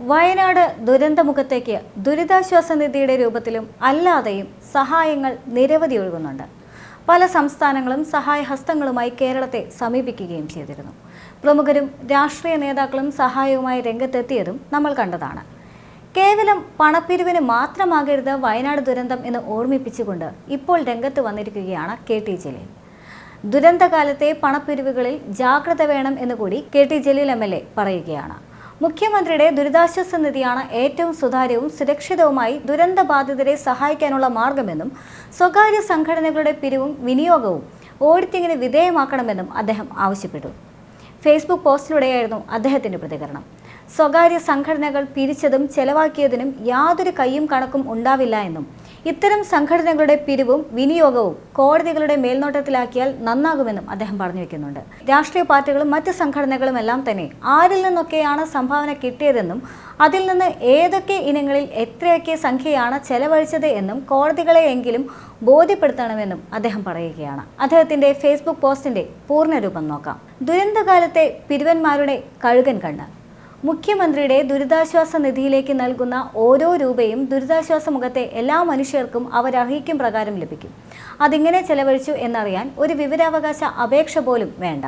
വയനാട് ദുരന്തമുഖത്തേക്ക് ദുരിതാശ്വാസ നിധിയുടെ രൂപത്തിലും അല്ലാതെയും സഹായങ്ങൾ നിരവധി ഒഴുകുന്നുണ്ട്. പല സംസ്ഥാനങ്ങളും സഹായഹസ്തങ്ങളുമായി കേരളത്തെ സമീപിക്കുകയും ചെയ്തിരുന്നു. പ്രമുഖരും രാഷ്ട്രീയ നേതാക്കളും സഹായവുമായി രംഗത്തെത്തിയതും നമ്മൾ കണ്ടതാണ്. കേവലം പണപ്പിരിവിന് മാത്രമാകരുത് വയനാട് ദുരന്തം എന്ന് ഓർമ്മിപ്പിച്ചുകൊണ്ട് ഇപ്പോൾ രംഗത്ത് വന്നിരിക്കുകയാണ് കെ ടി ജലീൽ. ദുരന്തകാലത്തെ പണപ്പിരിവുകളിൽ ജാഗ്രത വേണം എന്ന് കൂടി K T Jaleel M L A പറയുകയാണ്. മുഖ്യമന്ത്രിയുടെ ദുരിതാശ്വാസ നിധിയാണ് ഏറ്റവും സുതാര്യവും സുരക്ഷിതവുമായി ദുരന്ത ബാധിതരെ സഹായിക്കാനുള്ള മാർഗമെന്നും സ്വകാര്യ സംഘടനകളുടെ പിരിവും വിനിയോഗവും ഓഡിറ്റിങ്ങിന് വിധേയമാക്കണമെന്നും അദ്ദേഹം ആവശ്യപ്പെട്ടു. ഫേസ്ബുക്ക് പോസ്റ്റിലൂടെയായിരുന്നു അദ്ദേഹത്തിന്റെ പ്രതികരണം. സ്വകാര്യ സംഘടനകൾ പിരിച്ചതും ചെലവാക്കിയതിനും യാതൊരു കയ്യും കണക്കും ഉണ്ടാവില്ല എന്നും ഇത്തരം സംഘടനകളുടെ പിരിവും വിനിയോഗവും കോടതികളുടെ മേൽനോട്ടത്തിലാക്കിയാൽ നന്നാകുമെന്നും അദ്ദേഹം പറഞ്ഞു വെക്കുന്നുണ്ട്. രാഷ്ട്രീയ പാർട്ടികളും മറ്റ് സംഘടനകളും എല്ലാം തന്നെ ആരിൽ നിന്നൊക്കെയാണ് സംഭാവന കിട്ടിയതെന്നും അതിൽ നിന്ന് ഏതൊക്കെ ഇനങ്ങളിൽ എത്രയൊക്കെ സംഖ്യയാണ് ചെലവഴിച്ചത് എന്നും കോടതികളെയെങ്കിലും ബോധ്യപ്പെടുത്തണമെന്നും അദ്ദേഹം പറയുകയാണ്. അദ്ദേഹത്തിന്റെ ഫേസ്ബുക്ക് പോസ്റ്റിന്റെ പൂർണരൂപം നോക്കാം. ദുരന്തകാലത്തെ പിരുവന്മാരുടെ കഴുകൻ കണ്ണ്. മുഖ്യമന്ത്രിയുടെ ദുരിതാശ്വാസ നിധിയിലേക്ക് നൽകുന്ന ഓരോ രൂപയും ദുരിതാശ്വാസ മുഖത്തെ എല്ലാ മനുഷ്യർക്കും അവരർഹിക്കും പ്രകാരം ലഭിക്കും. അതിങ്ങനെ ചെലവഴിച്ചു എന്നറിയാൻ ഒരു വിവരാവകാശ അപേക്ഷ പോലും വേണ്ട.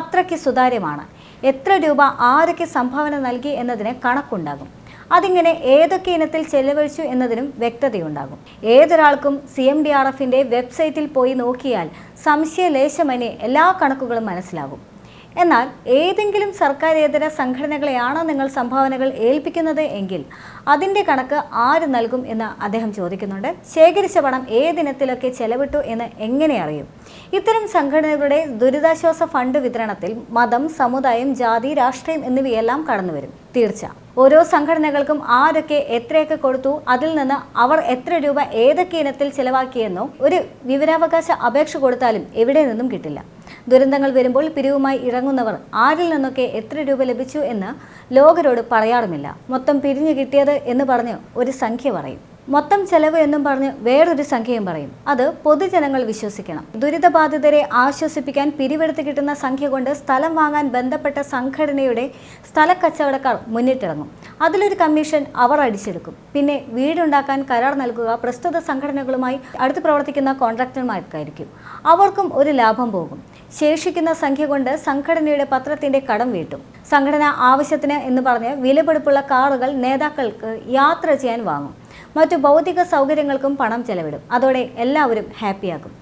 അത്രയ്ക്ക് സുതാര്യമാണ്. എത്ര രൂപ ആരൊക്കെ സംഭാവന നൽകി എന്നതിന് കണക്കുണ്ടാകും. അതിങ്ങനെ ഏതൊക്കെ ഇനത്തിൽ ചെലവഴിച്ചു എന്നതിനും വ്യക്തതയുണ്ടാകും. ഏതൊരാൾക്കും സി എം ഡി ആർ എഫിന്റെ വെബ്സൈറ്റിൽ പോയി നോക്കിയാൽ സംശയലേശമനെ എല്ലാ കണക്കുകളും മനസ്സിലാകും. എന്നാൽ ഏതെങ്കിലും സർക്കാരേതര സംഘടനകളെയാണോ നിങ്ങൾ സംഭാവനകൾ ഏൽപ്പിക്കുന്നത് എങ്കിൽ അതിന്റെ കണക്ക് ആര് നൽകും എന്ന് അദ്ദേഹം ചോദിക്കുന്നുണ്ട്. ശേഖരിച്ച പണം ഏതിനത്തിലൊക്കെ ചെലവിട്ടു എന്ന് എങ്ങനെ അറിയും? ഇത്തരം സംഘടനകളുടെ ദുരിതാശ്വാസ ഫണ്ട് വിതരണത്തിൽ മതം സമുദായം ജാതി രാഷ്ട്രീയം എന്നിവയെല്ലാം കടന്നുവരും. തീർച്ച. ഓരോ സംഘടനകൾക്കും ആരൊക്കെ എത്രയൊക്കെ കൊടുത്തു അതിൽ നിന്ന് അവർ എത്ര രൂപ ഏതൊക്കെ ഇനത്തിൽ ചെലവാക്കിയെന്നോ ഒരു വിവരാവകാശ അപേക്ഷ കൊടുത്താലും എവിടെ നിന്നും കിട്ടില്ല. ദുരന്തങ്ങൾ വരുമ്പോൾ പിരിവുമായി ഇറങ്ങുന്നവർ ആരിൽ നിന്നൊക്കെ എത്ര രൂപ ലഭിച്ചു എന്ന് ലോകരോട് പറയാറുമില്ല. മൊത്തം പിരിഞ്ഞു കിട്ടിയത് എന്ന് പറഞ്ഞ് ഒരു സംഖ്യ പറയും. മൊത്തം ചെലവ് എന്നും പറഞ്ഞ് വേറൊരു സംഖ്യയും പറയും. അത് പൊതുജനങ്ങൾ വിശ്വസിക്കണം. ദുരിതബാധിതരെ ആശ്വസിപ്പിക്കാൻ പിരിവെടുത്ത് കിട്ടുന്ന സംഖ്യ കൊണ്ട് സ്ഥലം വാങ്ങാൻ ബന്ധപ്പെട്ട സംഘടനയുടെ സ്ഥലക്കച്ചവടക്കാർ മുന്നിട്ടിറങ്ങും. അതിലൊരു കമ്മീഷൻ അവർ അടിച്ചെടുക്കും. പിന്നെ വീടുണ്ടാക്കാൻ കരാർ നൽകുക പ്രസ്തുത സംഘടനകളുമായി അടുത്ത് പ്രവർത്തിക്കുന്ന കോൺട്രാക്ടർമാർക്കായിരിക്കും. അവർക്കും ഒരു ലാഭം പോകും. ശേഷിക്കുന്ന സംഖ്യ കൊണ്ട് സംഘടനയുടെ പത്രത്തിന്റെ കടം വീട്ടും. സംഘടന ആവശ്യത്തിന് എന്ന് പറഞ്ഞ് വിലപിടിപ്പുള്ള കാറുകൾ നേതാക്കൾക്ക് യാത്ര ചെയ്യാൻ വാങ്ങും. മറ്റു ഭൗതിക സൗകര്യങ്ങൾക്കും പണം ചെലവിടും. അതോടെ എല്ലാവരും ഹാപ്പിയാകും.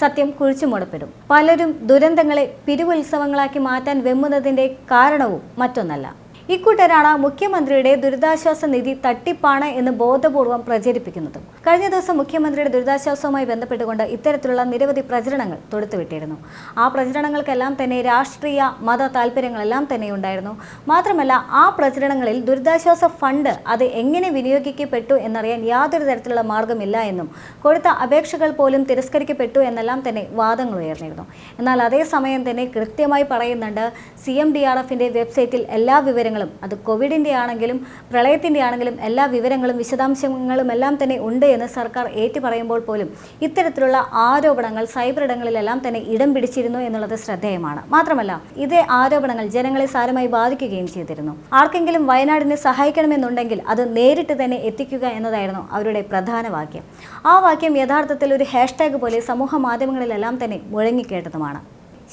സത്യം കുഴിച്ചുമുടപ്പെടും പലരും ദുരന്തങ്ങളെ പിരിവുത്സവങ്ങളാക്കി മാറ്റാൻ വെമ്മുന്നതിന്റെ കാരണവും മറ്റൊന്നല്ല. ഇക്കൂട്ടരാണ് മുഖ്യമന്ത്രിയുടെ ദുരിതാശ്വാസ നിധി തട്ടിപ്പാണ് എന്ന് ബോധപൂർവം പ്രചരിപ്പിക്കുന്നതും. കഴിഞ്ഞ ദിവസം മുഖ്യമന്ത്രിയുടെ ദുരിതാശ്വാസവുമായി ബന്ധപ്പെട്ടുകൊണ്ട് ഇത്തരത്തിലുള്ള നിരവധി പ്രചരണങ്ങൾ തൊടുത്തുവിട്ടിരുന്നു. ആ പ്രചരണങ്ങൾക്കെല്ലാം തന്നെ രാഷ്ട്രീയ മത താല്പര്യങ്ങളെല്ലാം തന്നെ ഉണ്ടായിരുന്നു. മാത്രമല്ല ആ പ്രചരണങ്ങളിൽ ദുരിതാശ്വാസ ഫണ്ട് അത് എങ്ങനെ വിനിയോഗിക്കപ്പെട്ടു എന്നറിയാൻ യാതൊരു തരത്തിലുള്ള മാർഗമില്ല എന്നും കൊടുത്ത അപേക്ഷകൾ പോലും തിരസ്കരിക്കപ്പെട്ടു എന്നെല്ലാം തന്നെ വാദങ്ങൾ ഉയർന്നിരുന്നു. എന്നാൽ അതേസമയം തന്നെ കൃത്യമായി പറയുന്നുണ്ട് സി എം ഡി ആർ എഫിന്റെ വെബ്സൈറ്റിൽ എല്ലാ വിവരങ്ങളും അത് കോവിഡിന്റെ ആണെങ്കിലും പ്രളയത്തിന്റെ ആണെങ്കിലും എല്ലാ വിവരങ്ങളും വിശദാംശങ്ങളും എല്ലാം തന്നെ ഉണ്ട് എന്ന് സർക്കാർ ഏറ്റുപറയുമ്പോൾ പോലും ഇത്തരത്തിലുള്ള ആരോപണങ്ങൾ സൈബർ ഇടങ്ങളിലെല്ലാം തന്നെ ഇടം പിടിച്ചിരുന്നു എന്നുള്ളത് ശ്രദ്ധേയമാണ്. മാത്രമല്ല ഇതേ ആരോപണങ്ങൾ ജനങ്ങളെ സാരമായി ബാധിക്കുകയും ചെയ്തിരുന്നു. ആർക്കെങ്കിലും വയനാടിനെ സഹായിക്കണമെന്നുണ്ടെങ്കിൽ അത് നേരിട്ട് തന്നെ എത്തിക്കുക എന്നതായിരുന്നു അവരുടെ പ്രധാന വാക്യം. ആ വാക്യം യഥാർത്ഥത്തിൽ ഒരു ഹാഷ്ടാഗ് പോലെ സമൂഹ മാധ്യമങ്ങളിലെല്ലാം തന്നെ മുഴങ്ങിക്കേട്ടതുമാണ്.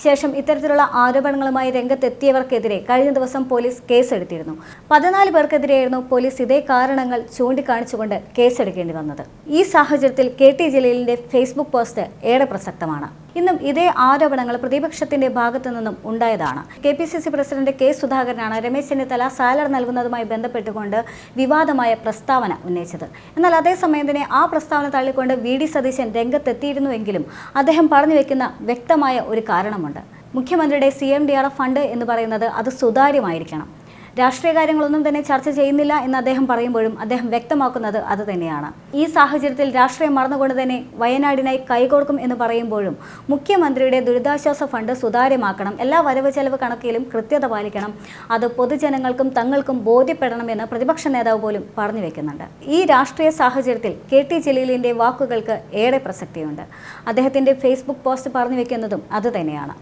ശേഷം ഇത്തരത്തിലുള്ള ആരോപണങ്ങളുമായി രംഗത്തെത്തിയവർക്കെതിരെ കഴിഞ്ഞ ദിവസം പോലീസ് കേസെടുത്തിരുന്നു. പതിനാല് പേർക്കെതിരെയായിരുന്നു പോലീസ് ഇതേ കാരണങ്ങൾ ചൂണ്ടിക്കാണിച്ചുകൊണ്ട് കേസെടുക്കേണ്ടി വന്നത്. ഈ സാഹചര്യത്തിൽ കെ ടി ജലീലിന്റെ ഫേസ്ബുക്ക് പോസ്റ്റ് ഏറെ പ്രസക്തമാണ്. ഇന്നും ഇതേ ആരോപണങ്ങൾ പ്രതിപക്ഷത്തിന്റെ ഭാഗത്തു നിന്നും ഉണ്ടായതാണ്. K P C C president K സുധാകരനാണ് Ramesh Chennithala salary നൽകുന്നതുമായി ബന്ധപ്പെട്ടുകൊണ്ട് വിവാദമായ പ്രസ്താവന ഉന്നയിച്ചത്. എന്നാൽ അതേസമയം തന്നെ ആ പ്രസ്താവന തള്ളിക്കൊണ്ട് വി ഡി സതീശൻ രംഗത്തെത്തിയിരുന്നുവെങ്കിലും അദ്ദേഹം പറഞ്ഞു വെക്കുന്ന വ്യക്തമായ ഒരു കാരണമുണ്ട്. മുഖ്യമന്ത്രിയുടെ C M D R fund എന്ന് പറയുന്നത് അത് സുതാര്യമായിരിക്കണം. രാഷ്ട്രീയ കാര്യങ്ങളൊന്നും തന്നെ ചർച്ച ചെയ്യുന്നില്ല എന്ന് അദ്ദേഹം പറയുമ്പോഴും അദ്ദേഹം വ്യക്തമാക്കുന്നത് അത് തന്നെയാണ്. ഈ സാഹചര്യത്തിൽ രാഷ്ട്രീയം മറന്നുകൊണ്ട് തന്നെ വയനാടിനായി കൈകോർക്കും എന്ന് പറയുമ്പോഴും മുഖ്യമന്ത്രിയുടെ ദുരിതാശ്വാസ ഫണ്ട് സുതാര്യമാക്കണം എല്ലാ വരവ് ചെലവ് കണക്കിലും കൃത്യത പാലിക്കണം അത് പൊതുജനങ്ങൾക്കും തങ്ങൾക്കും ബോധ്യപ്പെടണമെന്ന് പ്രതിപക്ഷ നേതാവ് പോലും പറഞ്ഞു വെക്കുന്നുണ്ട്. ഈ രാഷ്ട്രീയ സാഹചര്യത്തിൽ കെ ടി ജലീലിന്റെ വാക്കുകൾക്ക് ഏറെ പ്രസക്തിയുണ്ട്. അദ്ദേഹത്തിന്റെ ഫേസ്ബുക്ക് പോസ്റ്റ് പറഞ്ഞു വെക്കുന്നതും അത് തന്നെയാണ്.